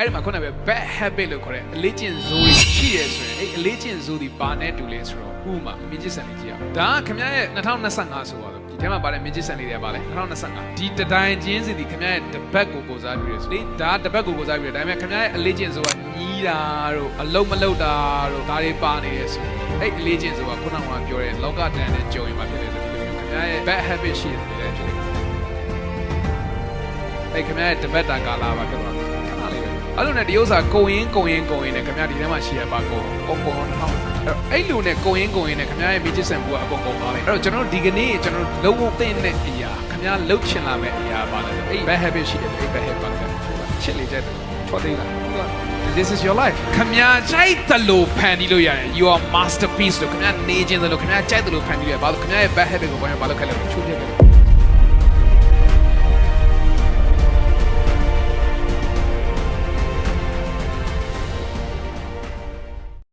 အဲ့ဒီမှာခုနကပဲ bad habit လို့ခေါ်တဲ့အလေးကျင့်ဇိုးတွေရှိရဲဆိုရင်အဲ့အလေးကျင့်ဇိုးဒီဘာနဲ့တူလဲဆိုတော့ဥပမာမြင့်ချစ်ဆန်လေးကြည့်အောင်ဒါကခင်ဗျားရဲ့2025ဆိုတော့ဒီထဲမှာပါတဲ့မြင့်ချစ်ဆန်လေးတွေကပါလဲ2025ဒီတတိုင်းချင်းစီဒီခင်ဗျားရဲ့တပတ်ကိုကိုစားပြီးရဆိုလေဒါတပတ်ကိုကိုစားပြီးရဒါပေမဲ့ခင်ဗျားရဲ့အလေးကျင့်ဇိုးကညီးတာတို့အလုံးမလုံးတာတို့ဒါတွေပါနေရဆိုရင်အဲ့အလေးကျင့်ဇိုးကခုနကပြောတဲ့လောကတန်တဲ့ကြုံရင်မှာဖြစ်နေတယ်ဒီလိုမျိုးခင်ဗျားရဲ့ bad habit ရှိတယ်လည်းဖြစ်နေတယ်အဲ့ခင်ဗျားရဲ့တပတ်တာကာလာပါခင်ဗျာခဏလေးပဲ အဲ့လိုနဲ့ဒီဥစ္စာကုံရင်းကုံရင်းကုံရင်းနဲ့ခင်ဗျားဒီထဲမှာရှိရပါကုံကုံကုံတော့အဲ့လိုနဲ့ကုံရင်းကုံရင်းနဲ့ခင်ဗျားရဲ့မိချစ်ဆန်ဘူးကအကုန်ကုန်သွားတယ်အဲ့တော့ကျွန်တော်တို့ဒီကနေ့ကျွန်တော်တို့လုံးဝသိတဲ့အရာခင်ဗျားလှုပ်ချင်လာမယ့်အရာပါလဲဆိုအဲ့ bad habit ရှိတယ်အဲ့ bad habit ပါလဲချစ်လေတဲ့ချော်သေးလား This is your life ခင်ဗျားကြိုက်တယ်လို့ဖန်တီးလို့ရတယ် you are masterpiece လို့ခင်ဗျားနေခြင်းတယ်လို့ခင်ဗျားကြိုက်တယ်လို့ဖန်တီးရဘာလို့ခင်ဗျားရဲ့ bad habit ကိုဘာလို့ဘာလို့ခက်လဲချိုးပြတယ်